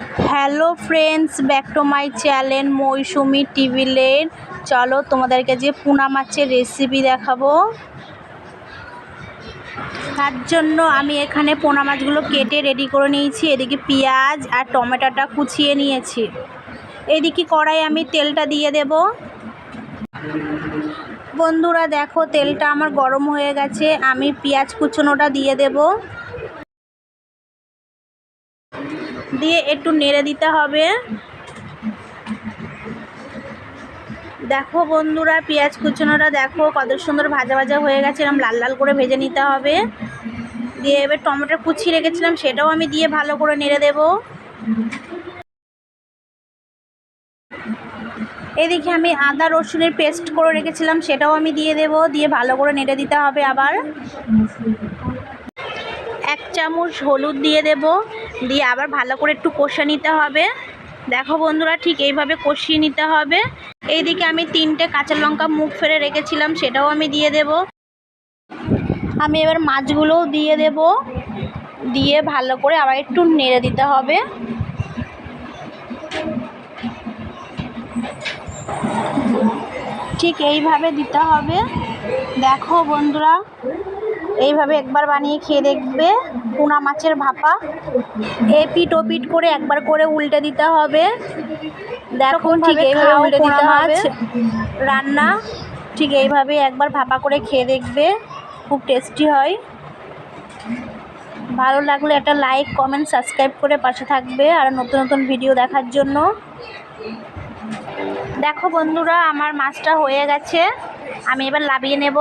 Hello friends, back to my channel Mousumi TV lane. চলো তোমাদেরকে যে পুনা মাছের রেসিপি দেখাবো। তার জন্য আমি এখানে পোনা মাছগুলো কেটে রেডি করে নিয়েছি। এদিকে পেঁয়াজ আর টমেটোটা কুচিয়ে নিয়েছি। এদিকে কড়াই আমি তেলটা দিয়ে দেব। বন্ধুরা দেখো তেলটা আমার গরম হয়ে গেছে। আমি পেঁয়াজ কুচনোটা দিয়ে দেবো। দিয়ে একটু নেড়ে দিতে হবে। দেখো বন্ধুরা, পেঁয়াজ কুচনোটা দেখো কত সুন্দর ভাজা ভাজা হয়ে গেছে এরকম লাল লাল করে ভেজে নিতে হবে। দিয়ে এবার টমেটো কুচি রেখেছিলাম, সেটাও আমি দিয়ে ভালো করে নেড়ে দেব। এদিকে আমি আদা রসুনের পেস্ট করে রেখেছিলাম, সেটাও আমি দিয়ে দেব, দিয়ে ভালো করে নেড়ে দিতে হবে আবার। এক চামচ হলুদ দিয়ে দেব। দিয়ে আবার ভালো করে একটু কষে নিতে হবে। দেখো বন্ধুরা, ঠিক এইভাবে কষিয়ে নিতে হবে। এইদিকে আমি তিনটে কাঁচা লঙ্কা মুখ ফেরে রেখেছিলাম, সেটাও আমি দিয়ে দেব। আমি এবার মাছগুলোও দিয়ে দেব। দিয়ে ভালো করে আবার একটু নেড়ে দিতে হবে। ঠিক এইভাবে দিতে হবে। দেখো বন্ধুরা এইভাবে একবার বানিয়ে খেয়ে দেখবে। পোনা মাছের ভাপা। এপিট ওপিট করে একবার করে উল্টে দিতে হবে। দেখো ঠিক এইভাবে উল্টে দিতে হবে। রান্না ঠিক এইভাবে একবার ভাপা করে খেয়ে দেখবে। খুব টেস্টি হয়। ভালো লাগলে একটা লাইক কমেন্ট সাবস্ক্রাইব করে পাশে থাকবে আর নতুন নতুন ভিডিও দেখার জন্য। দেখো বন্ধুরা আমার মাছটা হয়ে গেছে। আমি এবার লাভিয়ে নেব।